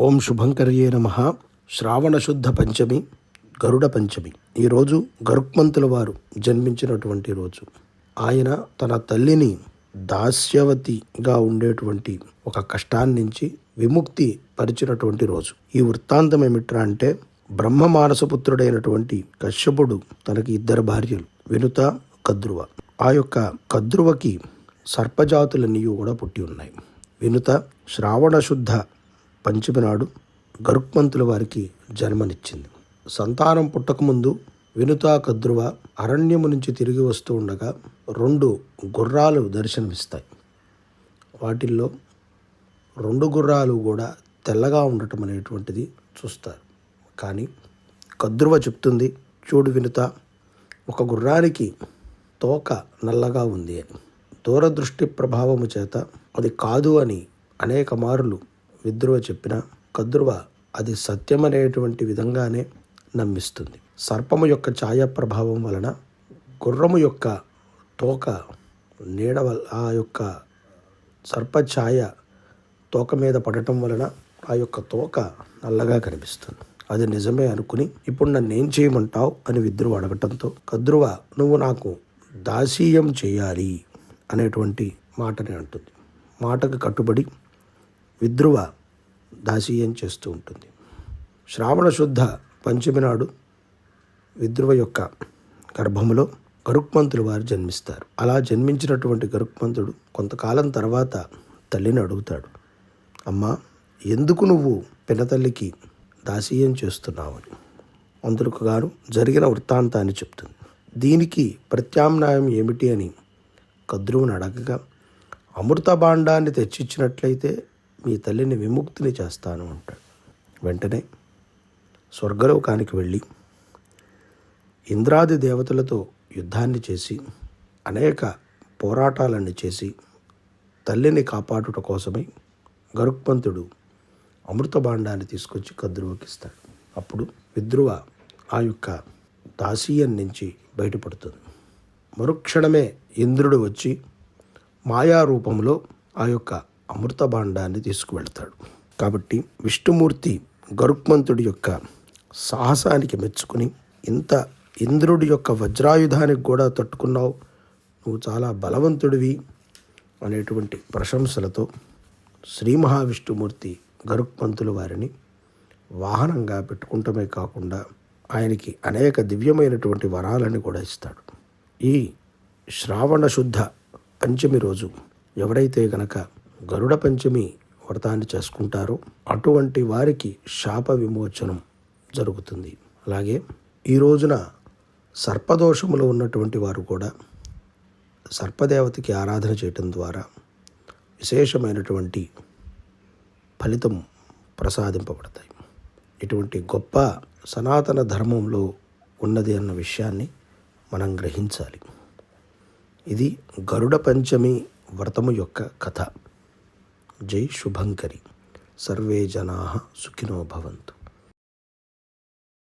ఓం శుభంకర్యే నమ. శ్రావణ శుద్ధ పంచమి గరుడ పంచమి. ఈరోజు గరుక్మంతుల వారు జన్మించినటువంటి రోజు. ఆయన తన తల్లిని దాస్యవతిగా ఉండేటువంటి ఒక కష్టాన్ని నుంచి విముక్తి పరిచినటువంటి రోజు. ఈ వృత్తాంతం ఏమిట్రా అంటే బ్రహ్మ మానసపుత్రుడైనటువంటి కశ్యపుడు తనకి ఇద్దరు భార్యలు వినుత కద్రువ. ఆ యొక్క కద్రువకి సర్పజాతులన్నీ కూడా పుట్టి ఉన్నాయి. వినుత శ్రావణ శుద్ధ పంచమి నాడు గరుక్మంతుల వారికి జన్మనిచ్చింది. సంతానం పుట్టకముందు వినుత కద్రువ అరణ్యము నుంచి తిరిగి వస్తూ ఉండగా రెండు గుర్రాలు దర్శనమిస్తాయి. వాటిల్లో రెండు గుర్రాలు కూడా తెల్లగా ఉండటం అనేటువంటిది చూస్తారు. కానీ కద్రువ చెప్తుంది చూడు వినుత ఒక గుర్రానికి తోక నల్లగా ఉంది. అని దూరదృష్టి ప్రభావము చేత అది కాదు అని అనేక మారులు విద్రువ చెప్పిన కద్రువ అది సత్యమనేటువంటి విధంగానే నమ్మిస్తుంది. సర్పము యొక్క ఛాయ ప్రభావం వలన గుర్రము యొక్క తోక నీడ వల్ల ఆ యొక్క సర్పఛాయ తోక మీద పడటం వలన ఆ యొక్క తోక నల్లగా కనిపిస్తుంది. అది నిజమే అనుకుని ఇప్పుడు నన్ను ఏం చేయమంటావు? అని విద్రువ అడగటంతో కద్రువ నువ్వు నాకు దాసీయం చేయాలి అనేటువంటి మాటని అంటుంది. మాటకు కట్టుబడి విద్రువ దాసీయం చేస్తూ ఉంటుంది. శ్రావణ శుద్ధ పంచమి నాడు విద్రువ యొక్క గర్భములో గరుక్మంతులు వారు జన్మిస్తారు. అలా జన్మించినటువంటి గరుక్మంతుడు కొంతకాలం తర్వాత తల్లిని అడుగుతాడు. అమ్మా ఎందుకు నువ్వు పినతల్లికి దాసీయం చేస్తున్నావు అని. అందుకు గాను జరిగిన వృత్తాంతాన్ని చెప్తుంది. దీనికి ప్రత్యామ్నాయం ఏమిటి అని కద్రువుని అడగగా అమృత భాండాన్ని తెచ్చిచ్చినట్లయితే మీ తల్లిని విముక్తిని చేస్తాను అంటాడు. వెంటనే స్వర్గలోకానికి వెళ్ళి ఇంద్రాది దేవతలతో యుద్ధాన్ని చేసి అనేక పోరాటాలన్నీ చేసి తల్లిని కాపాడుట కోసమై గరుక్మంతుడు అమృత భాండాన్ని తీసుకొచ్చి కద్రువకిస్తాడు అప్పుడు విద్రువ ఆ యొక్క దాసీయం నుంచి బయటపడుతుంది. మరుక్షణమే ఇంద్రుడు వచ్చి మాయా రూపంలో ఆ యొక్క అమృత భాండాన్ని తీసుకువెళ్తాడు. కాబట్టి విష్ణుమూర్తి గరుక్మంతుడి యొక్క సాహసానికి మెచ్చుకుని ఇంత ఇంద్రుడి యొక్క వజ్రాయుధానికి కూడా తట్టుకున్నావు నువ్వు చాలా బలవంతుడివి అనేటువంటి ప్రశంసలతో శ్రీ మహావిష్ణుమూర్తి గరుక్మంతుల వారిని వాహనంగా పెట్టుకుంటమే కాకుండా ఆయనకి అనేక దివ్యమైనటువంటి వరాలని కూడా ఇస్తాడు. ఈ శ్రావణ శుద్ధ పంచమి రోజు ఎవరైతే గనక గరుడ పంచమి వ్రతాన్ని చేసుకుంటారో అటువంటి వారికి శాప విమోచనం జరుగుతుంది. అలాగే ఈ రోజున సర్పదోషములో ఉన్నటువంటి వారు కూడా సర్పదేవతకి ఆరాధన చేయటం ద్వారా విశేషమైనటువంటి ఫలితం ప్రసాదింపబడతాయి. ఇటువంటి గొప్ప సనాతన ధర్మంలో ఉన్నది అన్న విషయాన్ని మనం గ్రహించాలి. ఇది గరుడ పంచమి వ్రతము యొక్క కథ. జై శుభంకరి. సర్వే జనా సుఖినో భవంతు.